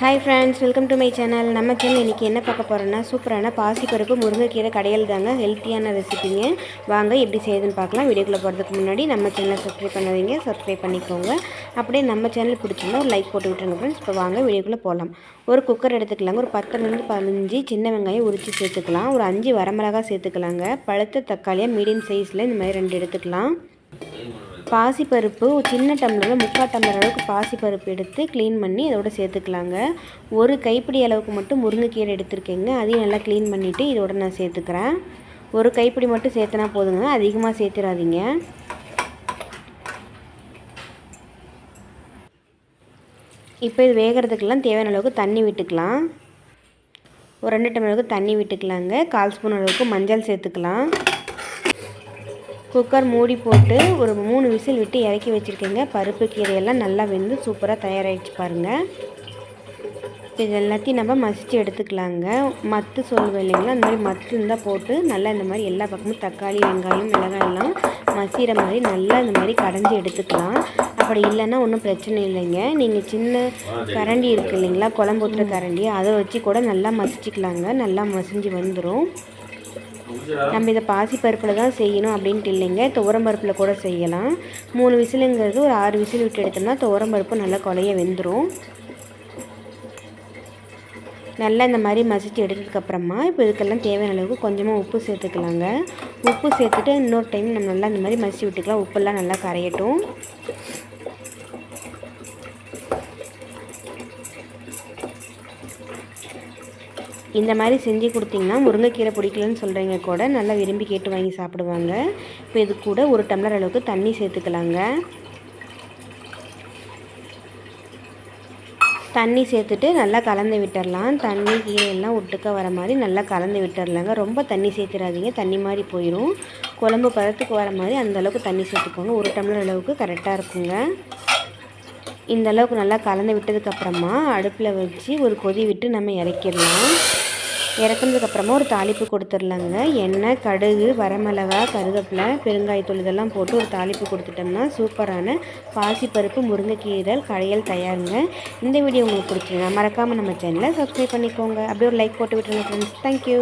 Hi friends welcome to my channel நம்ம channel இன்றைக்கி என்ன பார்க்க போகிறோன்னா சூப்பரான பாசிப்பருப்பு முருங்கைக்கீரை கடையில் தாங்க ஹெல்த்தியான ரெசிபிங்க வாங்க எப்படி செய்யுதுன்னு பார்க்கலாம். வீடியோக்குள்ளே போகிறதுக்கு முன்னாடி நம்ம சேனலை சப்ஸ்கிரைப் பண்ணாதீங்க. சப்ஸ்கிரைப் பண்ணிக்கோங்க. அப்படியே நம்ம சேனல் பிடிச்சிருந்தா ஒரு லைக் போட்டு விட்டுருங்க ஃப்ரெண்ட்ஸ் இப்போ வாங்க வீடியோக்குள்ளே போகலாம் ஒரு குக்கர் எடுத்துக்கலாங்க. ஒரு பத்துலேருந்து பதினஞ்சு சின்ன வெங்காயம் உரித்து சேர்த்துக்கலாம். ஒரு அஞ்சு வரமிளகா சேர்த்துக்கலாங்க. பழுத்த தக்காளியாக மீடியம் சைஸில் இந்த மாதிரி ரெண்டு எடுத்துக்கலாம். பாசிப்பருப்பு ஒரு சின்ன டம்ளரில் முக்கால் டம்ளர் அளவுக்கு பாசிப்பருப்பு எடுத்து க்ளீன் பண்ணி இதோட சேர்த்துக்கலாங்க. ஒரு கைப்பிடி அளவுக்கு மட்டும் முருங்கைக்கீரை எடுத்திருக்கேங்க. அதையும் நல்லா க்ளீன் பண்ணிவிட்டு இதோட நான் சேர்த்துக்கிறேன். ஒரு கைப்பிடி மட்டும் சேர்த்துனா போதுங்க. அதிகமாக சேர்த்துடாதீங்க இப்போ இது வேகிறதுக்கெல்லாம் தேவையான அளவுக்கு தண்ணி விட்டுக்கலாம். ஒரு ரெண்டு டம்ளருக்கு தண்ணி விட்டுக்கலாங்க. கால் ஸ்பூன் அளவுக்கு மஞ்சள் சேர்த்துக்கலாம். குக்கர் மூடி போட்டு ஒரு மூணு விசில் விட்டு இறக்கி வச்சுருக்கேங்க. பருப்பு கீரையெல்லாம் நல்லா வெந்து சூப்பராக தயாராகிடுச்சு பாருங்கள் இது எல்லாத்தையும் நம்ம மசித்து எடுத்துக்கலாங்க. மத்து சொல்லுவேன் இல்லைங்களா? அந்த மாதிரி மத்து இருந்தால் போட்டு நல்லா இந்த மாதிரி எல்லா பக்கமும் தக்காளி வெங்காயம் மிளகாய் எல்லாம் மசிகிற மாதிரி நல்லா இந்த மாதிரி கடைஞ்சி எடுத்துக்கலாம். அப்படி இல்லைன்னா ஒன்றும் பிரச்சனை இல்லைங்க. நீங்கள் சின்ன கரண்டி இருக்குது இல்லைங்களா? குழம்பு ஊற்றுற கரண்டி அதை வச்சு கூட நல்லா மசிச்சுக்கலாங்க. நல்லா மசிஞ்சு வந்துடும் நம்ம இதை பாசி பருப்பில் தான் செய்யணும் அப்படின்ட்டு இல்லைங்க. துவரம் பருப்பில் கூட செய்யலாம். மூணு விசிலுங்கிறது ஒரு ஆறு விசில் விட்டு எடுத்தோம்னா துவரம் பருப்பு நல்லா கொலைய வெந்துடும் நல்லா இந்த மாதிரி மசிச்சு எடுத்ததுக்கப்புறமா இப்போ இதுக்கெல்லாம் தேவையான அளவுக்கு கொஞ்சமாக உப்பு சேர்த்துக்கலாங்க. உப்பு சேர்த்துட்டு இன்னொரு டைம் நம்ம நல்லா இந்த மாதிரி மசிச்சு விட்டுக்கலாம். உப்பெல்லாம் நல்லா கரையட்டும். இந்த மாதிரி செஞ்சு கொடுத்தீங்கன்னா முருங்கைக்கீரை பிடிக்கலன்னு சொல்கிறீங்க கூட நல்லா விரும்பி கேட்டு வாங்கி சாப்பிடுவாங்க. இப்போ இது கூட ஒரு டம்ளர் அளவுக்கு தண்ணி சேர்த்துக்கலாங்க. தண்ணி சேர்த்துட்டு நல்லா கலந்து விட்டுடலாம் தண்ணி கீரையெல்லாம் ஒட்டுக்க வர மாதிரி நல்லா கலந்து விட்டுடலாங்க ரொம்ப தண்ணி சேர்த்துடாதீங்க. தண்ணி மாதிரி போயிடும் குழம்பு பதத்துக்கு வர மாதிரி அந்தளவுக்கு தண்ணி சேர்த்துக்கோங்க. ஒரு டம்ளர் அளவுக்கு கரெக்டாக இருக்குங்க. இந்த அளவுக்கு நல்லா கலந்து விட்டதுக்கப்புறமா அடுப்பில் வச்சு ஒரு கொதி விட்டு நம்ம இறக்கிடலாம். இறக்குனதுக்கப்புறமா ஒரு தாளிப்பு கொடுத்துர்லாங்க எண்ணெய் கடுகு வரமிளகா கருவேப்பிலை பெருங்காயத்தூள் இதெல்லாம் போட்டு ஒரு தாளிப்பு கொடுத்துட்டோம்னா சூப்பரான பாசிப்பருப்பு முருங்கைக்கீரை கடையல் தயாருங்க. இந்த வீடியோ உங்களுக்கு பிடிச்சிருங்க மறக்காமல் நம்ம சேனலை சப்ஸ்கிரைப் பண்ணிக்கோங்க. அப்படியே ஒரு லைக் போட்டு விட்டுருங்க ஃப்ரெண்ட்ஸ் தேங்க்யூ